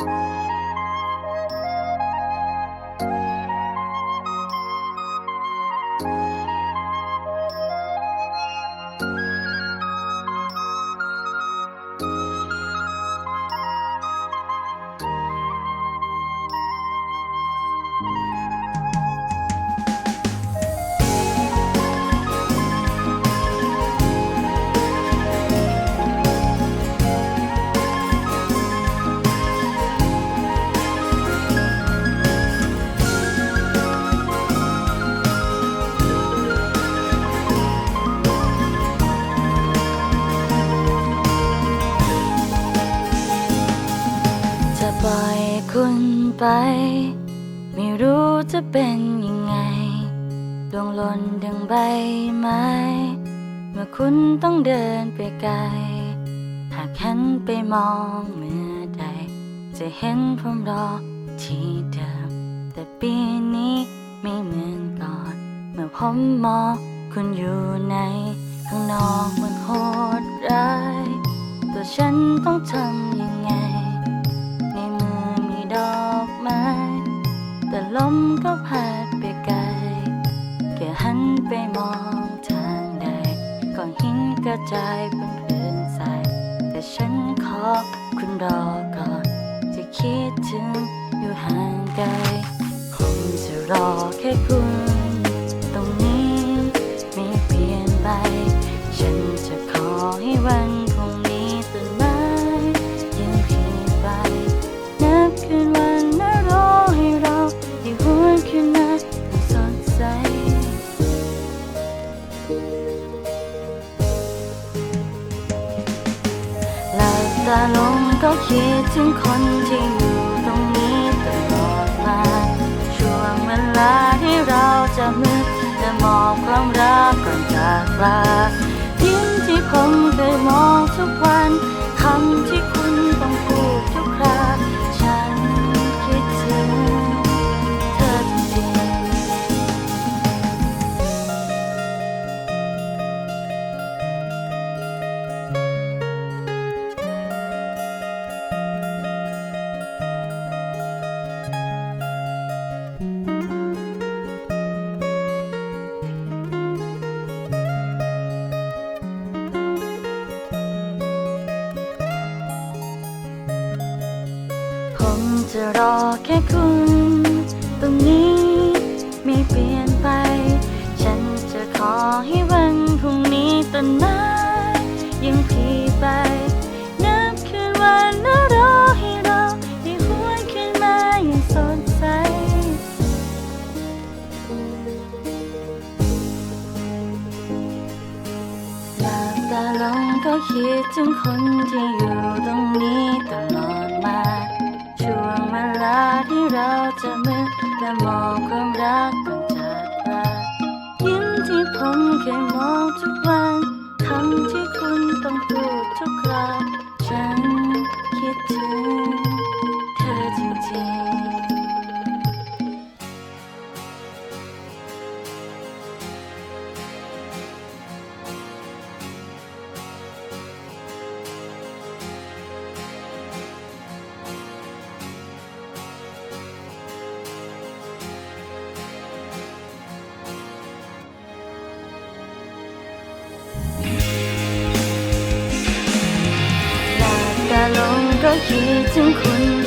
จ ไป ไม่รู้จะเป็นยังไงลวงหล่นดังใบไม้เมื่อคุณต้องเดินไปไกล หากหันไปมองเมื่อใด จะเห็นผมรอที่เดิม แต่ปีนี้ไม่เหมือนก่อน เมื่อผมมองคุณอยู่ในข้างนอกมันโหดร้าย ตัวฉันต้องทำยังไง มก็พัดไปไกลแค่หันไปมองทางใดก้อนหินกระจายบนพื้นทรายแต่ฉันขอคุณรอก่อน จะคิดถึงอยู่ห่างไกลผมจะรอแค่คุณ ตาลงก็คิดถึงคนที่อยู่ตรงนี้ตลอดมาช่วงเวลาที่เราจะมืดและมอบความรักก่อนจากลายิ้มที่ผมเคยมองทุกวัน จะรอแค่คุณตรงนี้ไม่เปลี่ยนไป ฉันจะขอให้วันพรุ่งนี้ต้นไม้ยังพีไป นับคืนวันแล้วรอให้เราได้หวนคืนมาอย่างสดใส หลับตาลงก็คิดถึงคนที่อยู่ตรงนี้ตลอดมาาที่เราจะมือและมองความรักก่อนจากลายิ้มที่ผมเคยมองทุกวันคำที่คุณต้องพูดทุกคราฉันคิดถึง หลับ